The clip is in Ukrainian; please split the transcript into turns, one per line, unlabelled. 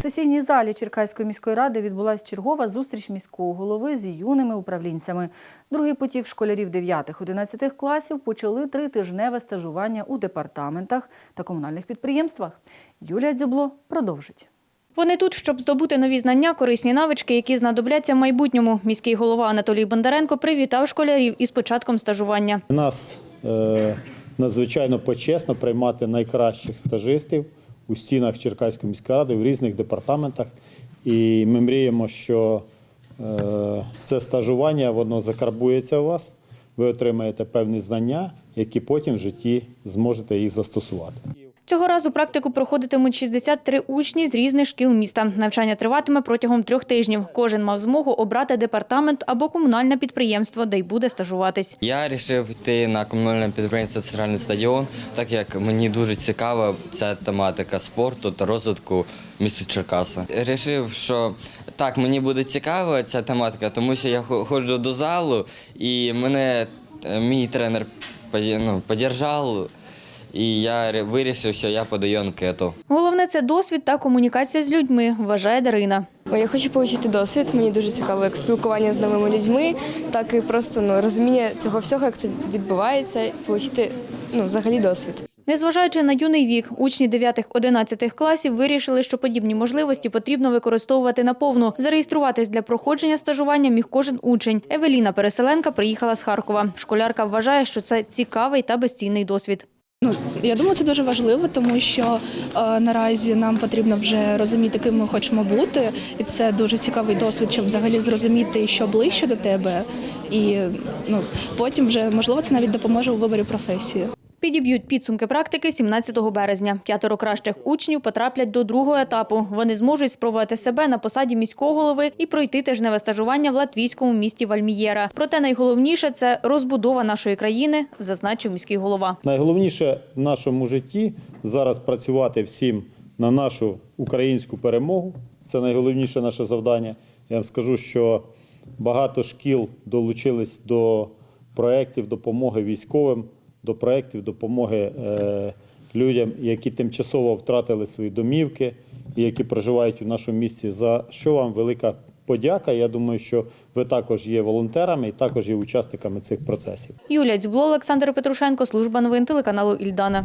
сесійній залі Черкаської міської ради відбулася чергова зустріч міського голови з юними управлінцями. Другий потік школярів 9-11 класів почали тритижневе стажування у департаментах та комунальних підприємствах. Юлія Дзюбло продовжить.
Вони тут, щоб здобути нові знання, корисні навички, які знадобляться в майбутньому. Міський голова Анатолій Бондаренко привітав школярів із початком стажування.
У нас е, надзвичайно почесно приймати найкращих стажистів у стінах Черкаської міської ради в різних департаментах. І ми мріємо, що е, це стажування воно закарбується у вас. Ви отримаєте певні знання, які потім в житті зможете їх застосувати.
Цього разу практику проходитимуть 63 учні з різних шкіл міста. Навчання триватиме протягом трьох тижнів. Кожен мав змогу обрати департамент або комунальне підприємство, де й буде стажуватись.
Я вирішив йти на комунальне підприємство Центральний стадіон, так як мені дуже цікава ця тематика спорту та розвитку міста Черкаса. Рішив, що так, мені буде цікава ця тематика, тому що я ходжу до залу, і мене е, мій тренер ну, поддержав, і я вирішив, що я подаю анкету.
Головне це досвід та комунікація з людьми, вважає Дарина.
Я хочу отримати досвід. Мені дуже цікаво як спілкування з новими людьми, так і просто ну, розуміння цього всього, як це відбувається, отримати ну, взагалі досвід.
Незважаючи на юний вік, учні 9-11 класів вирішили, що подібні можливості потрібно використовувати наповну. Зареєструватись для проходження стажування міг кожен учень. Евеліна Переселенка приїхала з Харкова. Школярка вважає, що це цікавий та безцінний досвід.
Ну я думаю, це дуже важливо, тому що е, наразі нам потрібно вже розуміти, ким ми хочемо бути, і це дуже цікавий досвід, щоб взагалі зрозуміти, що ближче до тебе, і ну потім вже можливо це навіть допоможе у виборі професії.
Підіб'ють підсумки практики 17 березня. П'ятеро кращих учнів потраплять до другого етапу. Вони зможуть спробувати себе на посаді міського голови і пройти тижневе стажування в латвійському місті Вальмієра. Проте найголовніше це розбудова нашої країни, зазначив міський голова.
Найголовніше в нашому житті зараз працювати всім на нашу українську перемогу. Це найголовніше наше завдання. Я вам скажу, що багато шкіл долучились до проєктів допомоги військовим, до проєктів допомоги е, людям, які тимчасово втратили свої домівки і які проживають у нашому місті. За що вам велика подяка. Я думаю, що ви також є волонтерами і також є учасниками цих процесів.
Юлія Дзюбло, Олександр Петрушенко, служба новин телеканалу Ільдана.